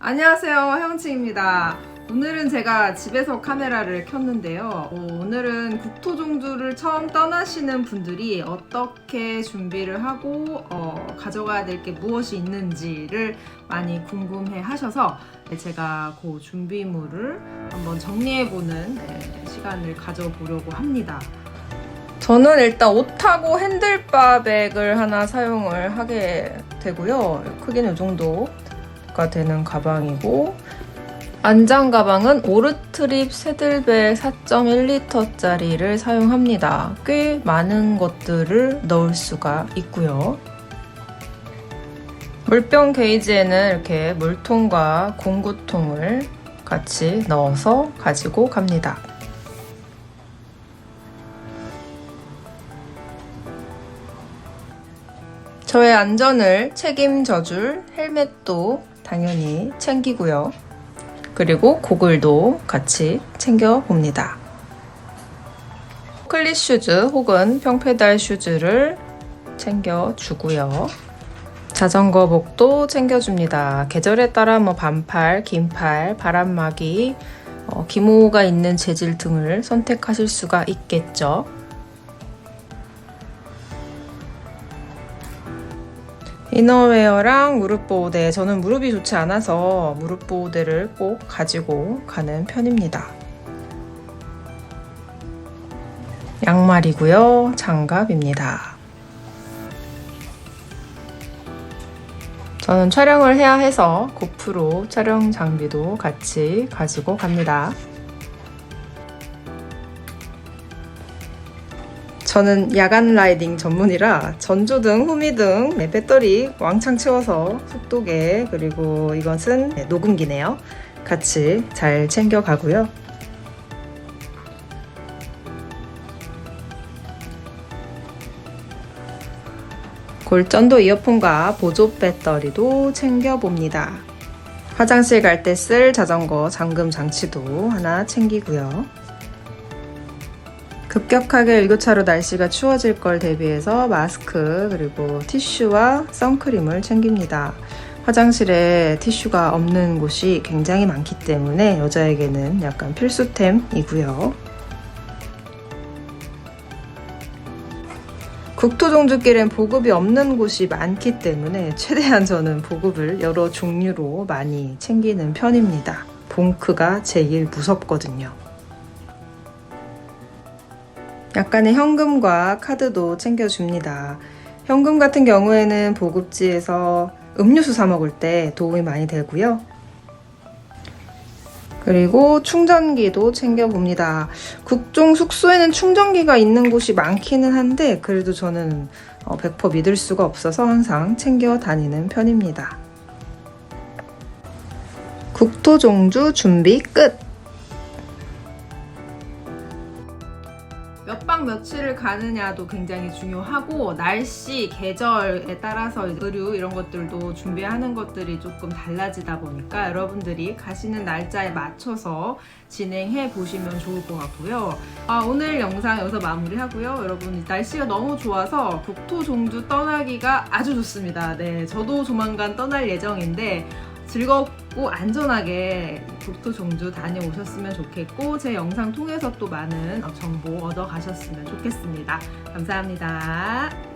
안녕하세요 해운치입니다. 오늘은 제가 집에서 카메라를 켰는데요. 어, 오늘은 국토종주를 처음 떠나시는 분들이 어떻게 준비를 하고 어, 가져가야 될 게 무엇이 있는지를 많이 궁금해 하셔서 네, 제가 그 준비물을 한번 정리해보는 네, 시간을 가져보려고 합니다. 저는 일단 옷하고 핸들바 백을 하나 사용을 하게 되고요. 크기는 이 정도 가 되는 가방이고 안장 가방은 오르트립 새들벨 4.1리터짜리를 사용합니다. 꽤 많은 것들을 넣을 수가 있고요. 물병 게이지에는 이렇게 물통과 공구통을 같이 넣어서 가지고 갑니다. 저의 안전을 책임져줄 헬멧도 당연히 챙기고요. 그리고 고글도 같이 챙겨 봅니다. 클릿 슈즈 혹은 평페달 슈즈를 챙겨 주고요. 자전거복도 챙겨줍니다. 계절에 따라 뭐 반팔, 긴팔, 바람막이, 어, 기모가 있는 재질 등을 선택하실 수가 있겠죠. 이너웨어랑 무릎 보호대. 저는 무릎이 좋지 않아서 무릎 보호대를 꼭 가지고 가는 편입니다. 양말이고요. 장갑입니다. 저는 촬영을 해야 해서 고프로 촬영 장비도 같이 가지고 갑니다. 저는 야간 라이딩 전문이라 전조등, 후미등, 네, 배터리 왕창 채워서 속도계 그리고 이것은 네, 녹음기네요. 같이 잘 챙겨가고요. 골전도 이어폰과 보조 배터리도 챙겨봅니다. 화장실 갈 때 쓸 자전거 잠금 장치도 하나 챙기고요. 급격하게 일교차로 날씨가 추워질 걸 대비해서 마스크 그리고 티슈와 선크림을 챙깁니다. 화장실에 티슈가 없는 곳이 굉장히 많기 때문에 여자에게는 약간 필수템이고요. 국토종주길엔 보급이 없는 곳이 많기 때문에 최대한 저는 보급을 여러 종류로 많이 챙기는 편입니다. 봉크가 제일 무섭거든요. 약간의 현금과 카드도 챙겨줍니다. 현금 같은 경우에는 보급지에서 음료수 사 먹을 때 도움이 많이 되고요. 그리고 충전기도 챙겨봅니다. 국종 숙소에는 충전기가 있는 곳이 많기는 한데 그래도 저는 100% 믿을 수가 없어서 항상 챙겨 다니는 편입니다. 국토종주 준비 끝! 몇 박 며칠을 가느냐도 굉장히 중요하고 날씨, 계절에 따라서 의류 이런 것들도 준비하는 것들이 조금 달라지다 보니까 여러분들이 가시는 날짜에 맞춰서 진행해 보시면 좋을 것 같고요. 아, 오늘 영상 여기서 마무리하고요. 여러분 날씨가 너무 좋아서 국토 종주 떠나기가 아주 좋습니다. 네, 저도 조만간 떠날 예정인데 즐겁고 안전하게 국토 종주 다녀오셨으면 좋겠고 제 영상 통해서 또 많은 정보 얻어 가셨으면 좋겠습니다. 감사합니다.